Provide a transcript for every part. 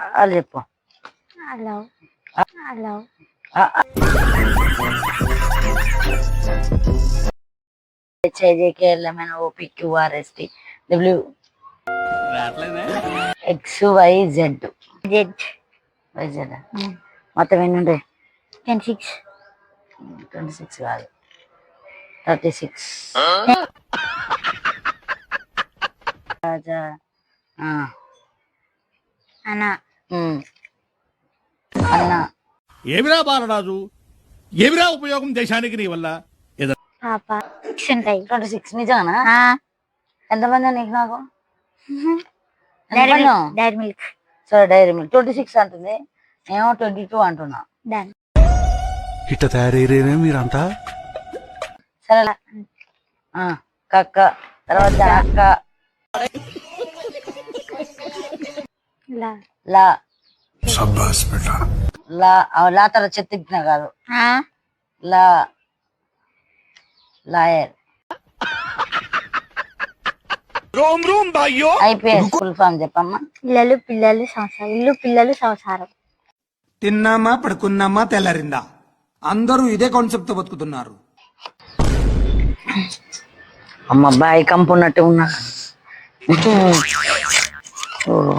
వాళ్ళు చెప్పు hello. Hello LMN OP QRST W X Y Z Z Y Z మొత్తం ఎన్ని ఉంటాయి టెన్ సిక్స్. ట్వంటీ సిక్స్ కాదు. Thirty six. అన్న అన్న. ఏమిరా బాలరాజు? ఏమిరా ఉపయోగం దేశానికి నీ వల్ల? ఏదో పాప. సిక్స్ ఉంటాయి ట్వంటీ సిక్స్ నిజానా? ఎంతమంది నీకు నాకు? డైరీ ఎంతమంది? మిల్క్ డైరీ మిల్క్ సరే డైరీ మిల్క్ ట్వంటీ సిక్స్ అంటుంది. ఏమో ట్వంటీ టూ అంటున్నా. డన్ ఇట్ట మీరంతా? ఆ, కక్క తర్వాత అక్క. లా. లా. తర్వాత కాదు. Law. Lawyer. IPS full form చెప్పమ్మా. పిల్లలు పిల్లలు సంసారం. ఇల్లు పిల్లలు సంసారం. తిన్నామా పడుకున్నామా తెల్లారిందా? అందరూ ఇదే కాన్సెప్ట్తో బతుకుతున్నారు. అమ్మ బాయ్ కంపు ఉన్నట్టు ఉన్నా. ఓ.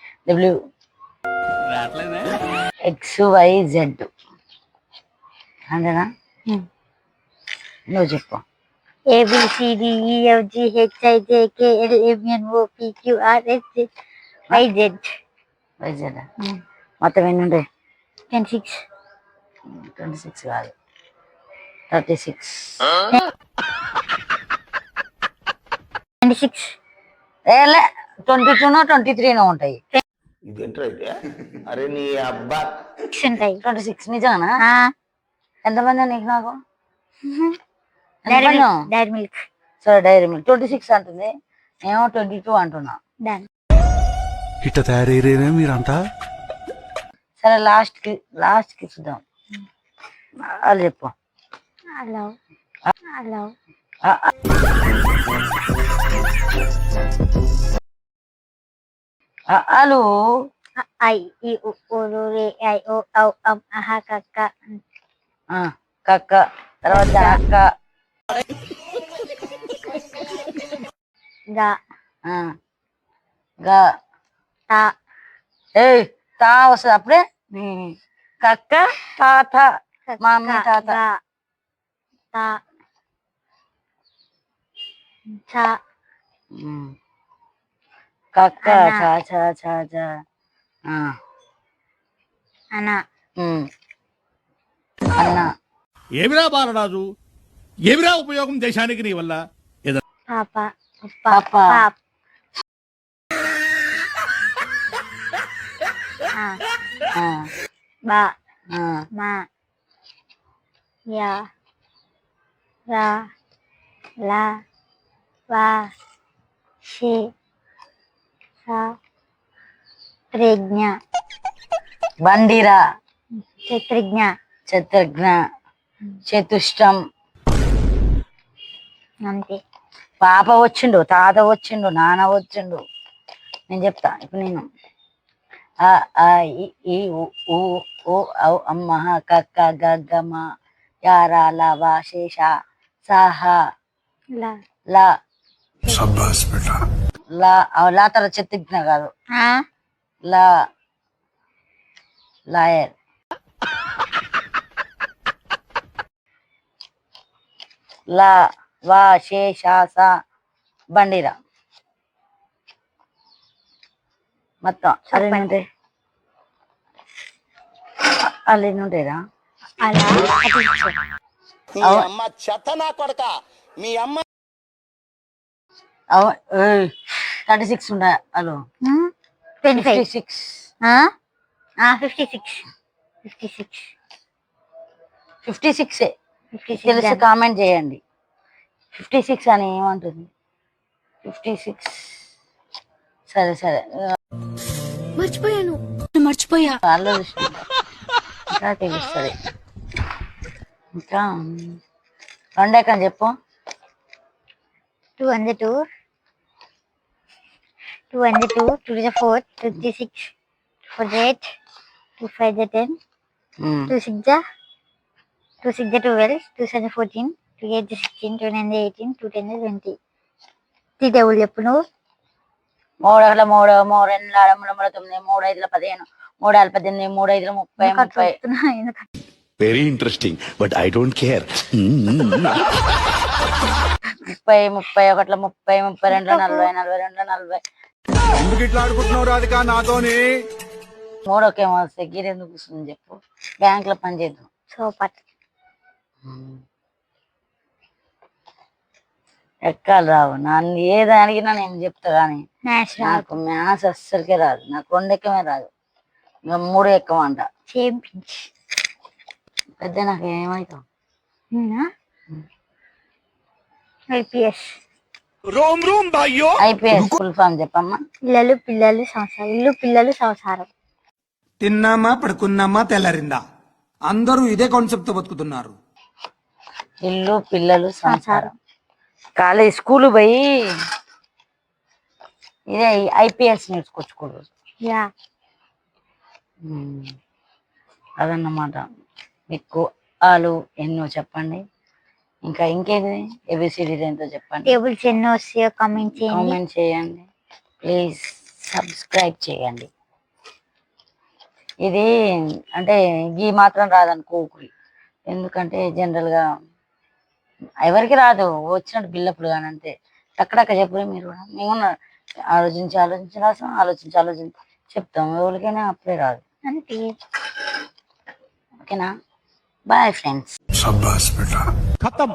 ఇక నవ్వుతుంటే నవ్వుతే ఏమనుకుంటారు ఏబిసిడీలు చెప్పు first A B C D F G H I J K L M N O P Q R S T W X Y Z అంతేనా నువ్వు చెప్పు ABCDEFGHIJKLMNOPQRS Y Z Y Z మొత్తం ఎన్ని ఉంటాయి టెన్ సిక్స్ ట్వంటీ సిక్స్ కాదు. Thirty six twenty six twenty టూనో twenty త్రీనో ఉంటాయి. ఇది? అరే నీ అబ్బా. సిక్స్ ఉంటాయి ట్వంటీ సిక్స్ నిజానా? ఆ, ఎంతమంది నీకు నాకు? డైరీ? మిల్క్ డైరీ మిల్క్ సరే డైరీ మిల్క్ ట్వంటీ సిక్స్ అంటుంది. ఏమో ట్వంటీ టూ అంటున్నా. డన్ ఇట్ట తయారయ్యారే మీరంతా? సరే లాస్ట్కి లాస్ట్కి చూద్దాం వాళ్ళు చెప్పు hello hello వాళ్ళు ఐ ఈ ఉ ఊరు రే ఐ ఓ ఔ అం అహ కక్క కక్క తర్వాత అక్క గా ఆ, గా తా ఏ తా వస్తుంది అప్పుడే ఉమ్. కక్క తాత మా మమ్మీ తాత గా తా చా ఉమ్. కక్క అన్న. చా చా చా చా. ఆ, అన ఉమ్. అన్న. ఏమిరా బాలరాజు? ఏమిరా ఉపయోగం దేశానికి నీ వల్ల? ఏదో పాప పాప. పాప. ఆ, ఆ, బా. ఆ, మా. యా. రా. లా. వా. షే. సా ప్రజ్ఞ. బండిరా చతుర్జ్ఞ. చతుర్ఘ్న చతుష్టం. అంతే. పాప వచ్చిండు తాత వచ్చిండు నాన్న వచ్చిండు. నేను చెప్తా ఇప్పుడు నేను. ఆ ఆ ఇ ఈ ఉ ఊ ఓ ఔ అమ్మ కక్క గగ్గమ యారా లవ శేష సహ లా లా సబ్బాస్ బేటా లా ఆ లా తర్వాత చెత్తిగ్న కాదు. ఆ? లా లాయర్. లా వా షే షా సా బండిరా. మొత్తం అల్లు ఎన్ని ఉంటాయిరా అలా అమ్మ చెత్త నా కొడక. మీ అమ్మ థర్టీ సిక్స్ ఉండే hello twenty fifty five six fifty six. Fifty six. Fifty six. Fifty తెలిసి కామెంట్ చేయండి. ఫిఫ్టీ సిక్స్ అని ఏమంటుంది? Fifty six. సరే సరే. మర్చిపోయాను. మర్చిపోయా. వాళ్ళు ఇంకా తెలుస్తుంది. ఇంకా రెండేకం చెప్పు. Two hundred two. Two hundred two two the four fifty six four eight two five the ten um. Two six the two six the twelve two seven fourteen two eight the sixteen two nine the eighteen two ten the twenty three table చెప్పు నువ్వు మూడు ఒకటి మూడు మూడు రెండు ఆరు మూడు మూడు తొమ్మిది మూడు ఐదుల పదిహేను మూడు ఆరు పద్దెనిమిది మూడు ఐదుల ముప్పై అట్లా ముప్పై. Very interesting but I don't care ముప్పై ముప్పై ఒకటిలో ముప్పై ముప్పై రెండు నలభై నలభై రెండు నలభై. ఎందుకు ఇట్లా ఆడుకుంటున్నావు రాధిక? నాతోని. మూడు ఒకేమో వస్తాయి గిరి ఎందుకు కూర్చుంది చెప్పు. బ్యాంక్లో పని చేద్దాం. సూపర్ ఎక్కాలి రావు. నన్ను ఏది అడిగినా నేను చెప్తా కానీ నాకు మ్యాథ్స్ అస్సలకే రాదు. నాకు రెండు ఎక్కమే రాదు. ఇంకా మూడు ఎక్కమంట. పించ్ పెద్ద నాకు ఏమవుతావు ఐపీఎస్. రోమ్ రోమ్ భాయ్యో ఐపీఎస్ ఫుల్ ఫామ్ చెప్పమ్మా. పిల్లలు పిల్లలు సంసారం ఇల్లు పిల్లలు సంసారం. తిన్నామా పడుకున్నామా తెల్లారిందా? అందరూ ఇదే కాన్సెప్ట్తో బతుకుతున్నారు. ఇల్లు పిల్లలు సంసారం. కాలేజ్ స్కూల్ పోయి ఇదే ఐపీఎస్ నేర్చుకొచ్చుకోరు యా. అదన్నమాట. మీకు ఆలు ఎన్నో చెప్పండి. ఇంకా ఇంకేది ఏబిసిడి ఏంటో చెప్పండి. టేబుల్స్ ఎన్నో వస్తాయో కామెంట్ చేయండి. కామెంట్ చేయండి. ప్లీజ్ సబ్స్క్రైబ్ చేయండి. ఇది అంటే ఈ మాత్రం రాదనుకోకురి ఎందుకంటే జనరల్గా ఎవరికి రాదు. వచ్చినట్టు బిల్లప్పుడు కానీ అంతే. టక్కడక్క చెప్పరు మీరు కూడా. మేము ఆలోచించి ఆలోచించి రాసాం ఆలోచించి ఆలోచించి చెప్తాం. ఎవరికైనా అప్పుడే రాదు. అంతే. ఓకేనా? బాయ్ ఫ్రెండ్స్ शाबाश बेटा। ఖతం